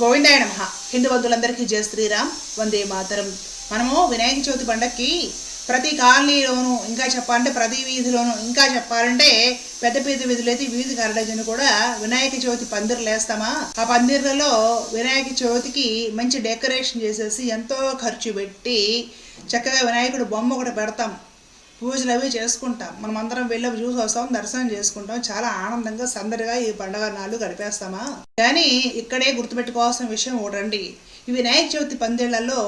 గోవిందాయ నమ. హిందూ బంధువులందరికీ జయ శ్రీరామ్. వందే మాతరం. మనము వినాయక చవితి పండక్కి ప్రతి కాలనీలోనూ ఇంకా చెప్పాలంటే ప్రతి వీధిలోనూ ఇంకా చెప్పాలంటే పెద్ద పెద్ద వీధులు అయితే వీధి కరడజను కూడా వినాయక చవితి పందిర్లు వేస్తామా ఆ పందిర్లలో వినాయక చవితికి మంచి డెకరేషన్ చేసేసి ఎంతో ఖర్చు పెట్టి చక్కగా వినాయకుడు బొమ్మ ఒకటి పెడతాం. పూజలు అవి చేసుకుంటాం. మనం అందరం వెళ్ళి అవి చూసి వస్తాం దర్శనం చేసుకుంటాం. చాలా ఆనందంగా సందడిగా ఈ పండగ నాళ్ళు గడిపేస్తామా? కానీ ఇక్కడే గుర్తుపెట్టుకోవాల్సిన విషయం ఒకటండి ఈ వినాయక చవితి పందేళ్ళలో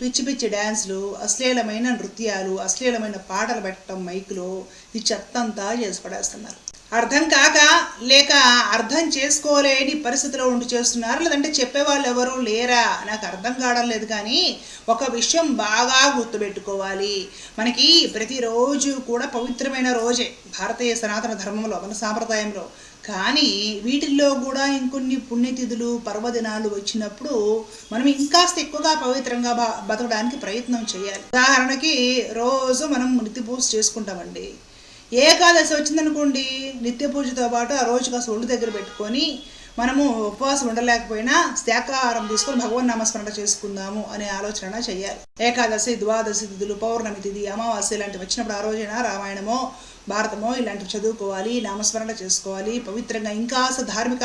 పిచ్చి పిచ్చి డ్యాన్సులు అశ్లీలమైన నృత్యాలు అశ్లీలమైన పాటలు పెట్టడం మైక్లో ఈ చెత్తంతా చేసి పడేస్తున్నారు అర్థం కాక లేక అర్థం చేసుకోలేని పరిస్థితిలో ఉండి చేస్తున్నారు. లేదంటే చెప్పేవాళ్ళు ఎవరు లేరా? నాకు అర్థం కావడం లేదు కానీ ఒక విషయం బాగా గుర్తుపెట్టుకోవాలి. మనకి ప్రతిరోజు కూడా పవిత్రమైన రోజే భారతీయ సనాతన ధర్మంలో మన సాంప్రదాయంలో. కానీ వీటిల్లో కూడా ఇంకొన్ని పుణ్యతిథులు పర్వదినాలు వచ్చినప్పుడు మనం ఇంకాస్త ఎక్కువగా పవిత్రంగా బ- బతకడానికి ప్రయత్నం చేయాలి. ఉదాహరణకి రోజు మనం నిత్య పూజ చేసుకుంటామండి. ఏకాదశి వచ్చిందనుకోండి నిత్య పూజతో పాటు ఆ రోజు కాస్త ఒళ్ళు దగ్గర పెట్టుకొని మనము ఉపవాసం ఉండలేకపోయినా శాకాహారం తీసుకొని భగవన్ నామస్మరణ చేసుకుందాము అనే ఆలోచన చేయాలి. ఏకాదశి ద్వాదశి తిథులు పౌర్ణమి తిథి అమావాస్య లాంటివి వచ్చినప్పుడు ఆ రోజైనా రామాయణమో భారతమో ఇలాంటివి చదువుకోవాలి నామస్మరణ చేసుకోవాలి పవిత్రంగా ఇంకా ధార్మిక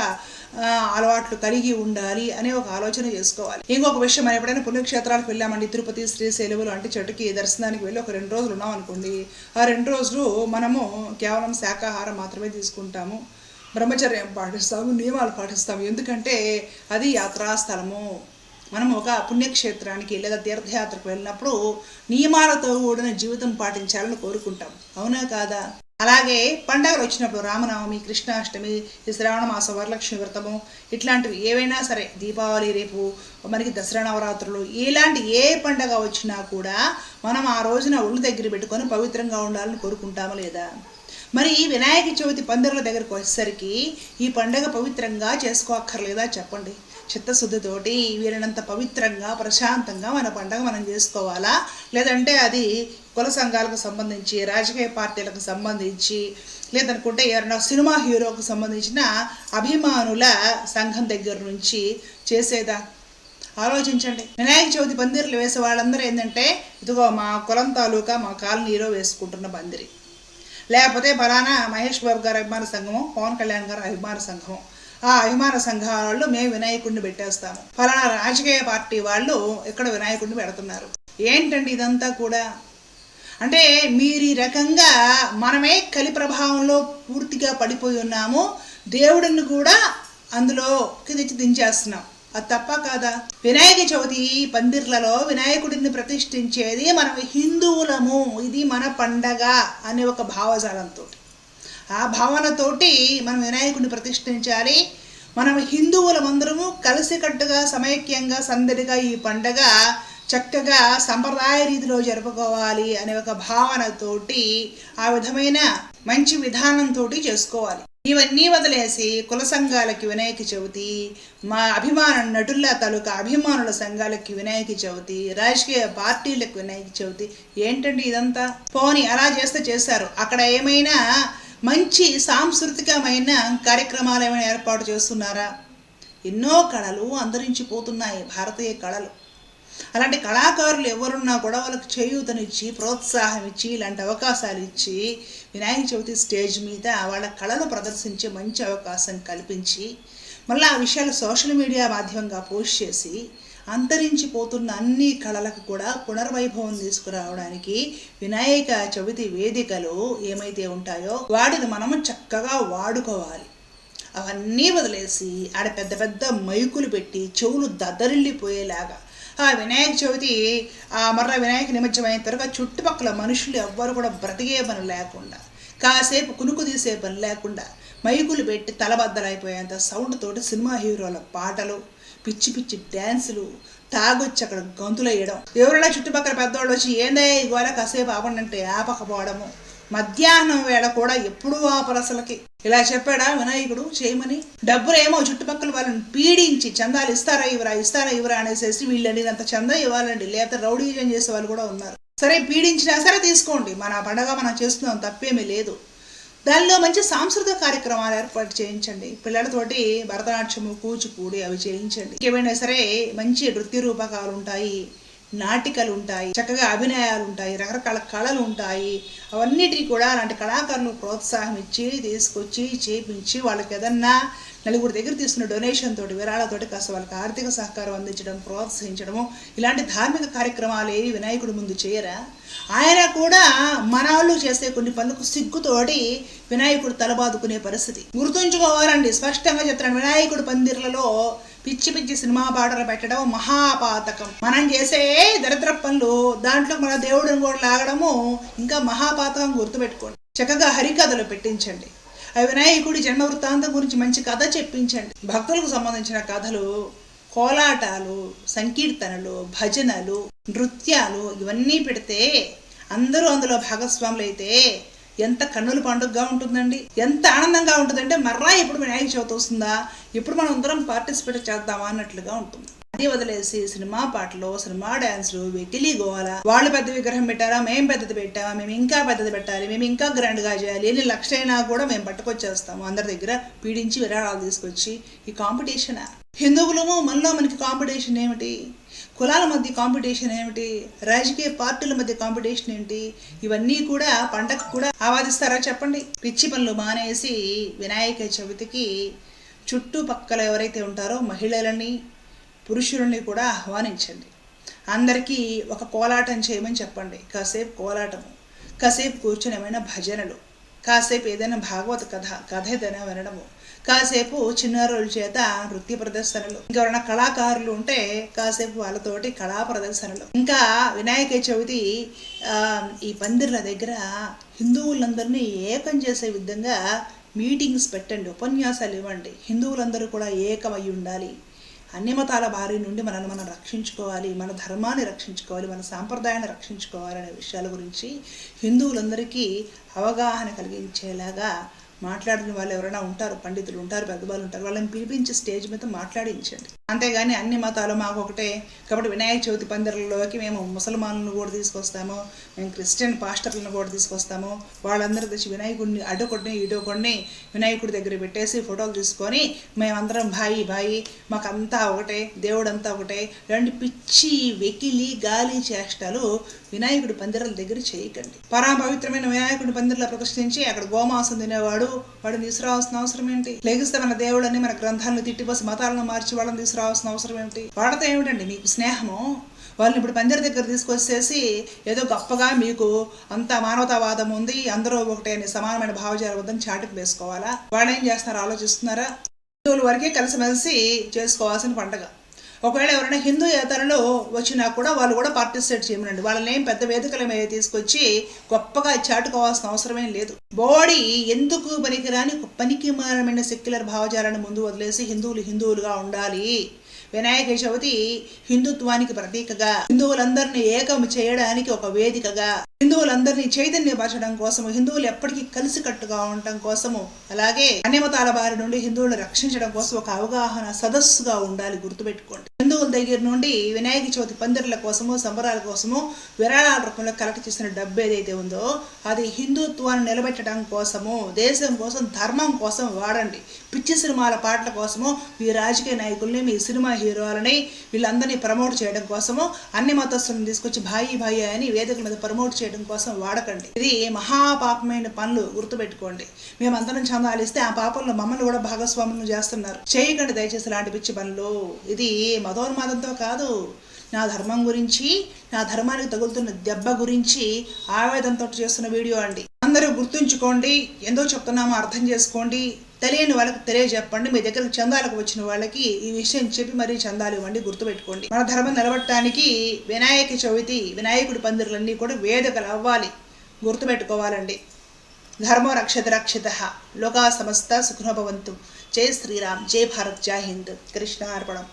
అలవాట్లు కలిగి ఉండాలి అనే ఒక ఆలోచన చేసుకోవాలి. ఇంకొక విషయం మనం ఎప్పుడైనా పుణ్యక్షేత్రాలకు వెళ్ళామండి తిరుపతి శ్రీశైలములు అంటే చెట్టుకి దర్శనానికి వెళ్ళి ఒక రెండు రోజులు ఉన్నాం అనుకోండి ఆ రెండు రోజులు మనము కేవలం శాకాహారం మాత్రమే తీసుకుంటాము. బ్రహ్మచర్యం పాటిస్తాము నియమాలు పాటిస్తాము. ఎందుకంటే అది యాత్రాస్థలము. మనం ఒక పుణ్యక్షేత్రానికి లేదా తీర్థయాత్రకు వెళ్ళినప్పుడు నియమాలతో కూడిన జీవితం పాటించాలని కోరుకుంటాం. అవునా కాదా? అలాగే పండగలు వచ్చినప్పుడు రామనవమి కృష్ణాష్టమి శ్రావణ మాసం వరలక్ష్మి వ్రతము ఇట్లాంటివి ఏవైనా సరే దీపావళి రేపు మనకి దసరా నవరాత్రులు ఇలాంటి ఏ పండగ వచ్చినా కూడా మనం ఆ రోజున ఒళ్ళు దగ్గర పెట్టుకొని పవిత్రంగా ఉండాలని కోరుకుంటాము లేదా? మరి ఈ వినాయక చవితి పందిరుల దగ్గరకు వచ్చేసరికి ఈ పండగ పవిత్రంగా చేసుకోక్కర్లేదా చెప్పండి? చిత్తశుద్ధితోటి వీరినంత పవిత్రంగా ప్రశాంతంగా మన పండగ మనం చేసుకోవాలా? లేదంటే అది కుల సంఘాలకు సంబంధించి రాజకీయ పార్టీలకు సంబంధించి లేదనుకుంటే ఎవరైనా సినిమా హీరోకు సంబంధించిన అభిమానుల సంఘం దగ్గర నుంచి చేసేదా? ఆలోచించండి. వినాయక చవితి పందిర్లు వేసే వాళ్ళందరూ ఏంటంటే ఇదిగో మా కులం తాలూకా మా కాలనీలో వేసుకుంటున్న పందిరి. లేకపోతే ఫలానా మహేష్ బాబు గారు అభిమాన సంఘము పవన్ కళ్యాణ్ గారి అభిమాన సంఘము. ఆ అభిమాన సంఘాల వాళ్ళు మేము వినాయకుడిని పెట్టేస్తాము. ఫలానా రాజకీయ పార్టీ వాళ్ళు ఇక్కడ వినాయకుడిని పెడుతున్నారు. ఏంటండి ఇదంతా కూడా? అంటే మీరు ఈ రకంగా మనమే కలి ప్రభావంలో పూర్తిగా పడిపోయి ఉన్నాము. దేవుడిని కూడా అందులోకి తెచ్చి దించేస్తున్నాం. అది తప్ప కాదా? వినాయక చవితి పందిర్లలో వినాయకుడిని ప్రతిష్ఠించేది మనం హిందువులము. ఇది మన పండగ అనే ఒక భావజాలంతో. ఆ భావనతోటి మనం వినాయకుడిని ప్రతిష్ఠించాలి. మనం హిందువులమందరము కలిసికట్టుగా సమైక్యంగా సందడిగా ఈ పండగ చక్కగా సంప్రదాయ రీతిలో జరుపుకోవాలి అనే ఒక భావనతోటి ఆ విధమైన మంచి విధానంతో చేసుకోవాలి. ఇవన్నీ వదిలేసి కుల సంఘాలకి వినాయక చవితి మా అభిమాన నటుల తాలూకా అభిమానుల సంఘాలకి వినాయక చవితి రాజకీయ పార్టీలకు వినాయక చవితి ఏంటండి ఇదంతా? పోని అలా చేస్తే చేశారు అక్కడ ఏమైనా మంచి సాంస్కృతికమైన కార్యక్రమాలు ఏమైనా ఏర్పాటు చేస్తున్నారా? ఎన్నో కళలు అంతరించిపోతున్నాయి భారతీయ కళలు. అలాంటి కళాకారులు ఎవరున్నా కూడా వాళ్ళకి చేయూతనిచ్చి ప్రోత్సాహం ఇచ్చి ఇలాంటి అవకాశాలు ఇచ్చి వినాయక చవితి స్టేజ్ మీద వాళ్ళ కళను ప్రదర్శించే మంచి అవకాశం కల్పించి మళ్ళీ ఆ విషయాలు సోషల్ మీడియా మాధ్యమంగా పోస్ట్ చేసి అంతరించిపోతున్న అన్ని కళలకు కూడా పునర్వైభవం తీసుకురావడానికి వినాయక చవితి వేదికలు ఏమైతే ఉంటాయో వాటిని మనము చక్కగా వాడుకోవాలి. అవన్నీ వదిలేసి ఆడ పెద్ద పెద్ద మైకులు పెట్టి చెవులు దద్దరిల్లిపోయేలాగా. ఆ వినాయక చవితి ఆ మర్ర వినాయక నిమజ్జనం అయిన తర్వాత చుట్టుపక్కల మనుషులు ఎవ్వరు కూడా బ్రతికే పని లేకుండా కాసేపు కునుకు తీసే పని లేకుండా మైకులు పెట్టి తలబద్దలైపోయేంత సౌండ్ తోటి సినిమా హీరోల పాటలు పిచ్చి పిచ్చి డ్యాన్సులు తాగొచ్చి అక్కడ గంతులు వేయడం ఎవరైనా చుట్టుపక్కల పెద్దవాళ్ళు వచ్చి ఏందయ్యా ఇవాళ కాసేపు ఆపండి ఆపకపోవడము. మధ్యాహ్నం వేళ కూడా ఎప్పుడూ ఆపరసలకి ఇలా చెప్పాడా వినాయకుడు? చేయమని? డబ్బులేమో చుట్టుపక్కల వాళ్ళని పీడించి చందాలు ఇస్తారా ఇవరా ఇస్తారా ఇవరా అనేసి వీళ్ళని అంత చందా ఇవ్వాలండి. లేకపోతే రౌడీజన్ చేసే వాళ్ళు కూడా ఉన్నారు. సరే పీడించినా సరే తీసుకోండి. మన పండగ మనం చేస్తున్నాం తప్పేమీ లేదు. దానిలో మంచి సాంస్కృతిక కార్యక్రమాలు ఏర్పాటు చేయించండి. పిల్లలతోటి భరతనాట్యము కూచిపూడి అవి చేయించండి. ఏమైనా సరే మంచి నృత్య రూపకాలు ఉంటాయి. నాటికలు ఉంటాయి చక్కగా అభినయాలు ఉంటాయి రకరకాల కళలు ఉంటాయి అవన్నిటికీ కూడా అలాంటి కళాకారులు ప్రోత్సాహం ఇచ్చి తీసుకొచ్చి చేపించి వాళ్ళకి ఏదన్నా నలుగురు దగ్గర తీసుకున్న డొనేషన్ తోటి విరాళతోటి కాస్త వాళ్ళకి ఆర్థిక సహకారం అందించడం ప్రోత్సహించడము ఇలాంటి ధార్మిక కార్యక్రమాలు ఏవి వినాయకుడి ముందు చేయరా? ఆయన కూడా మన వాళ్ళు చేసే కొన్ని పనులకు సిగ్గుతోటి వినాయకుడు తలబాదుకునే పరిస్థితి. గుర్తుంచుకోవాలండి స్పష్టంగా చెప్తున్నాను వినాయకుడు పందిర్లలో పిచ్చి పిచ్చి సినిమా పాటలు పెట్టడం మహాపాతకం. మనం చేసే దరిద్ర పనులు దాంట్లో మన దేవుడిని కూడా లాగడము ఇంకా మహాపాతకం గుర్తుపెట్టుకోండి. చక్కగా హరికథలు పెట్టించండి. ఆ వినాయకుడి జన్మ వృత్తాంతం గురించి మంచి కథ చెప్పించండి. భక్తులకు సంబంధించిన కథలు కోలాటాలు సంకీర్తనలు భజనలు నృత్యాలు ఇవన్నీ పెడితే అందరూ అందులో భాగస్వాములు అయితే ఎంత కన్నుల పండుగగా ఉంటుందండి? ఎంత ఆనందంగా ఉంటుందంటే మర్రా ఎప్పుడు వినాయక చవితి వస్తుందా? ఇప్పుడు మనం అందరం పార్టిసిపేట్ చేద్దామా అన్నట్లుగా ఉంటుంది. అది వదిలేసి సినిమా పాటలు సినిమా డాన్సులు వెకిలి గోవాల వాళ్ళు పెద్ద విగ్రహం పెట్టారా మేము పెద్దది పెట్టామా మేము ఇంకా పెద్దది పెట్టాలి మేము ఇంకా గ్రాండ్గా చేయాలి ఎన్ని లక్షలైనా కూడా మేము పట్టుకొచ్చేస్తాము. అందరి దగ్గర పీడించి విరాళాలు తీసుకొచ్చి ఈ కాంపిటీషన్ హిందువులము మనలో మనకి కాంపిటీషన్ ఏమిటి? కులాల మధ్య కాంపిటీషన్ ఏమిటి? రాజకీయ పార్టీల మధ్య కాంపిటీషన్ ఏంటి? ఇవన్నీ కూడా పండగ కూడా ఆవాదిస్తారా చెప్పండి? పిచ్చి పనులు మానేసి వినాయక చవితికి చుట్టుపక్కల ఎవరైతే ఉంటారో మహిళలని పురుషులని కూడా ఆహ్వానించండి. అందరికీ ఒక కోలాటం చేయమని చెప్పండి. కాసేపు కోలాటము కాసేపు కూర్చొని ఏమైనా భజనలు కాసేపు ఏదైనా భాగవత కథ కథ ఏదైనా వినడము. కాసేపు చిన్నారుల చేత నృత్య ప్రదర్శనలు. ఇంకెవరైనా కళాకారులు ఉంటే కాసేపు వాళ్ళతోటి కళా ప్రదర్శనలు. ఇంకా వినాయక చవితి ఈ పందిర్ల దగ్గర హిందువులందరినీ ఏకం చేసే విధంగా మీటింగ్స్ పెట్టండి ఉపన్యాసాలు ఇవ్వండి. హిందువులందరూ కూడా ఏకమై ఉండాలి. అన్ని మతాల బారి నుండి మనల్ని మనం రక్షించుకోవాలి మన ధర్మాన్ని రక్షించుకోవాలి మన సాంప్రదాయాన్ని రక్షించుకోవాలనే విషయాల గురించి హిందువులందరికీ అవగాహన కలిగించేలాగా మాట్లాడిన వాళ్ళు ఎవరైనా ఉంటారు పండితులు ఉంటారు పెద్దవాళ్ళు ఉంటారు వాళ్ళని పిలిపించి స్టేజ్ మీద మాట్లాడించండి. అంతేగాని అన్ని మతాలు మాకు ఒకటే కాబట్టి వినాయక చవితి పందిర్లలోకి మేము ముసల్మాన్లను కూడా తీసుకొస్తాము మేము క్రిస్టియన్ పాస్టర్లను కూడా తీసుకొస్తాము. వాళ్ళందరూ తెచ్చి వినాయకుడిని అడ్డుకొడిని ఇటుకొడిని వినాయకుడి దగ్గర పెట్టేసి ఫోటోలు తీసుకొని మేమందరం బాయి బాయి మాకంతా ఒకటే దేవుడంతా ఒకటే. రెండు పిచ్చి వెకిలి గాలి చేష్టలు వినాయకుడి పందిరాల దగ్గర చేయకండి. పరాపవిత్రమైన వినాయకుడి పందిరలో ప్రదర్శించి అక్కడ గోమాసం తినేవాడు వాడిని తీసుకురావాల్సిన అవసరం ఏంటి? లేగిస్తే మన దేవుళ్ళని మన గ్రంథాలను తిట్టిపోసి మతాలను మార్చి వాళ్ళని తీసుకురావాల్సిన అవసరం ఏంటి? వాడితో ఏమిటండి మీకు స్నేహము? వాళ్ళని ఇప్పుడు పందిరి దగ్గర తీసుకొచ్చేసి ఏదో గొప్పగా మీకు అంత మానవతావాదం ఉంది అందరూ ఒకటే అని సమానమైన భావజాలం ఉందని చాటుకు వేసుకోవాలా? వాళ్ళు ఏం చేస్తున్నారు? ఆలోచిస్తున్నారా? హిందువుల వరకే కలిసిమెలిసి చేసుకోవాల్సిన పండగ. ఒకవేళ ఎవరైనా హిందూ ఏతరులు వచ్చినా కూడా వాళ్ళు కూడా పార్టిసిపేట్ చేయమనండి. వాళ్ళని ఏం పెద్ద వేదికల మీద తీసుకొచ్చి గొప్పగా చాటుకోవాల్సిన అవసరమేం లేదు. బాడీ ఎందుకు పనికిరాని పనికి మారమైన సెక్యులర్ భావజాలను ముందు వదిలేసి హిందువులు హిందువులుగా ఉండాలి. వినాయక చవితి హిందుత్వానికి ప్రతీకగా హిందువులందరినీ ఏకం చేయడానికి ఒక వేదికగా హిందువులందరినీ చైతన్యపరచడం కోసము హిందువులు ఎప్పటికీ కలిసికట్టుగా ఉండటం కోసము అలాగే అన్ని మతాల బారి నుండి హిందువులను రక్షించడం కోసం ఒక అవగాహన సదస్సుగా ఉండాలి గుర్తుపెట్టుకోండి. హిందువుల దగ్గర నుండి వినాయక చవితి పందిరుల కోసము సంబరాల కోసము విరాళాల రూపంలో కలెక్ట్ చేసిన డబ్బు ఏదైతే ఉందో అది హిందుత్వాన్ని నిలబెట్టడం కోసము దేశం కోసం ధర్మం కోసం వాడండి. పిచ్చి సినిమాల పాటల కోసము మీ రాజకీయ నాయకుల్ని మీ సినిమా హీరోలని వీళ్ళందరినీ ప్రమోట్ చేయడం కోసము అన్ని మతస్థులను తీసుకొచ్చి భాయి భాయి అని వేదికల మీద ప్రమోట్ చేయడం కోసం వాడకండి. ఇది మహాపాపమైన పనులు గుర్తుపెట్టుకోండి. మేమందరం చందాలిస్తే ఆ పాపంలో మమ్మల్ని కూడా భాగస్వాములను చేస్తున్నారు. చేయకండి దయచేసి లాంటి పిచ్చి పనులు. ఇది మతోన్మాదంతో కాదు. నా ధర్మం గురించి నా ధర్మానికి తగులుతున్న దెబ్బ గురించి ఆవేదంతో చేస్తున్న వీడియో అండి. అందరూ గుర్తుంచుకోండి. ఎంతో చెప్తున్నామో అర్థం చేసుకోండి. తెలియని వాళ్ళకి తెలియజెప్పండి. మీ దగ్గరకు చందాలకు వచ్చిన వాళ్ళకి ఈ విషయం చెప్పి మరీ చందాలు ఇవ్వండి గుర్తుపెట్టుకోండి. మన ధర్మం నిలబడటానికి వినాయక చవితి వినాయకుడి పందిరులన్నీ కూడా వేదికలు అవ్వాలి గుర్తుపెట్టుకోవాలండి. ధర్మో రక్షత రక్షిత లోకా సమస్త సుఖనభవంతు జై శ్రీరామ్ జై భారత్ జై హింద్. కృష్ణ అర్పణం.